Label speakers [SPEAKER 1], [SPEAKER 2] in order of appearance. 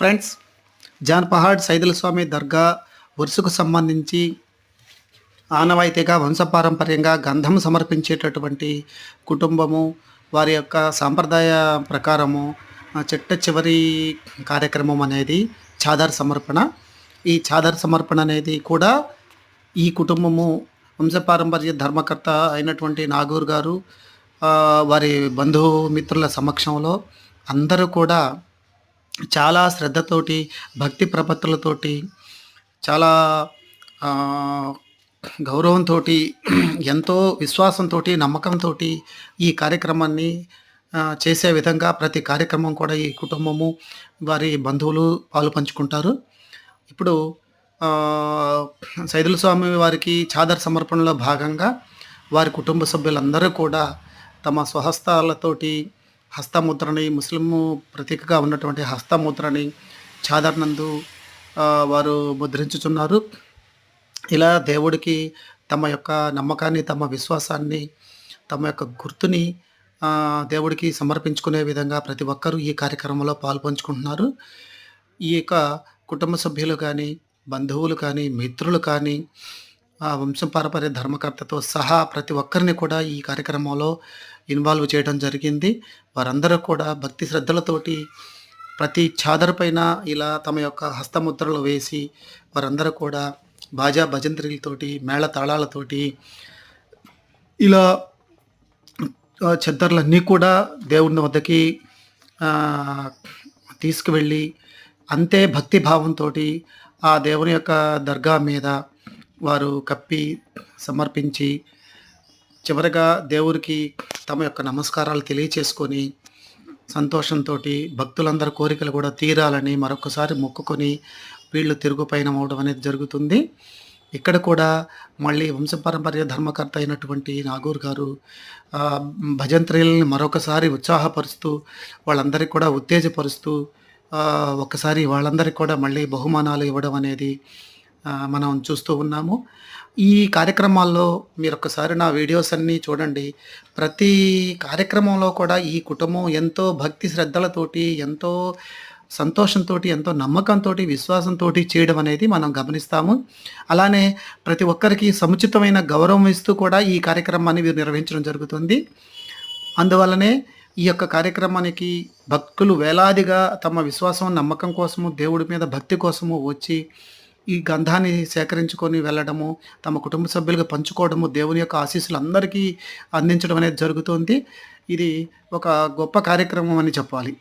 [SPEAKER 1] Friends John Pahad సైదుల స్వామి దర్గా వరుసకు సంబంధించి ఆనవాయితీగా వంశపారంపర్యంగా గంధం సమర్పించేటటువంటి కుటుంబము వారి యొక్క సాంప్రదాయ ప్రకారము చెట్ట చిట్ట చివరి కార్యక్రమం అనేది చాదర్ సమర్పణ. ఈ చాదర్ సమర్పణ అనేది కూడా ఈ కుటుంబము వంశపారంపర్య ధర్మకర్త అయినటువంటి నాగూర్ గారు వారి బంధుమిత్రుల సమక్షంలో అందరూ కూడా చాలా శ్రద్ధతోటి భక్తి ప్రపత్తులతోటి చాలా గౌరవంతో ఎంతో విశ్వాసంతో నమ్మకంతో ఈ కార్యక్రమాన్ని చేసే విధంగా ప్రతి కార్యక్రమం కూడా ఈ కుటుంబము వారి బంధువులు పాలు పంచుకుంటారు. ఇప్పుడు సైదుల స్వామి వారికి చాదర్ సమర్పణలో భాగంగా వారి కుటుంబ సభ్యులందరూ కూడా తమ స్వహస్తాలతోటి హస్తముద్రని ముస్లిము ప్రతీకగా ఉన్నటువంటి హస్తముద్రని చాదర్ నందు వారు ముద్రించుచున్నారు. ఇలా దేవుడికి తమ యొక్క నమ్మకాన్ని తమ విశ్వాసాన్ని తమ యొక్క గుర్తుని దేవుడికి సమర్పించుకునే విధంగా ప్రతి ఒక్కరూ ఈ కార్యక్రమంలో పాల్పంచుకుంటున్నారు. ఈ యొక్క కుటుంబ సభ్యులు కానీ బంధువులు కానీ మిత్రులు కానీ ఆ వంశపారపర్య ధర్మకర్తతో సహా ప్రతి ఒక్కరిని కూడా ఈ కార్యక్రమంలో ఇన్వాల్వ్ చేయడం జరిగింది. వారందరూ కూడా భక్తి శ్రద్ధలతోటి ప్రతి చాదర్ పైన ఇలా తమ యొక్క హస్తముద్రలు వేసి వారందరూ కూడా బాజా భజంత్రిలతోటి మేళ తాళాలతోటి ఇలా చెద్దర్లన్నీ కూడా దేవుని వద్దకి తీసుకువెళ్ళి అంతే భక్తి భావంతో ఆ దేవుని యొక్క దర్గా మీద వారు కప్పి సమర్పించి చివరగా దేవుడికి తమ యొక్క నమస్కారాలు తెలియచేసుకొని సంతోషంతో భక్తులందరి కోరికలు కూడా తీరాలని మరొకసారి మొక్కుకొని వీళ్ళు తిరుగు పయనం అవడం అనేది జరుగుతుంది. ఇక్కడ కూడా మళ్ళీ వంశపారంపర్య ధర్మకర్త అయినటువంటి నాగూర్ గారు ఆ, భజంత్రీలని మరొకసారి ఉత్సాహపరుస్తూ వాళ్ళందరికీ కూడా ఉత్తేజపరుస్తూ ఒకసారి ఒక్కసారి వాళ్ళందరికీ కూడా మళ్ళీ బహుమానాలు ఇవ్వడం అనేది మనం చూస్తూ ఉన్నాము. ఈ కార్యక్రమాల్లో మీరు ఒకసారి నా వీడియోస్ అన్నీ చూడండి. ప్రతి కార్యక్రమంలో కూడా ఈ కుటుంబం ఎంతో భక్తి శ్రద్ధలతోటి ఎంతో సంతోషంతో ఎంతో నమ్మకంతో విశ్వాసంతో చేయడం అనేది మనం గమనిస్తాము. అలానే ప్రతి ఒక్కరికి సముచితమైన గౌరవం ఇస్తూ కూడా ఈ కార్యక్రమాన్ని వీరు నిర్వహించడం జరుగుతుంది. అందువల్లనే ఈ యొక్క కార్యక్రమానికి భక్తులు వేలాదిగా తమ విశ్వాసం నమ్మకం కోసము దేవుడి మీద భక్తి కోసము వచ్చి ఈ గంధాన్ని సేకరించుకొని వెళ్ళడము తమ కుటుంబ సభ్యులుగా పంచుకోవడము దేవుని యొక్క ఆశీస్సులు అందరికీ అందించడం అనేది జరుగుతుంది. ఇది ఒక గొప్ప కార్యక్రమం అని చెప్పాలి.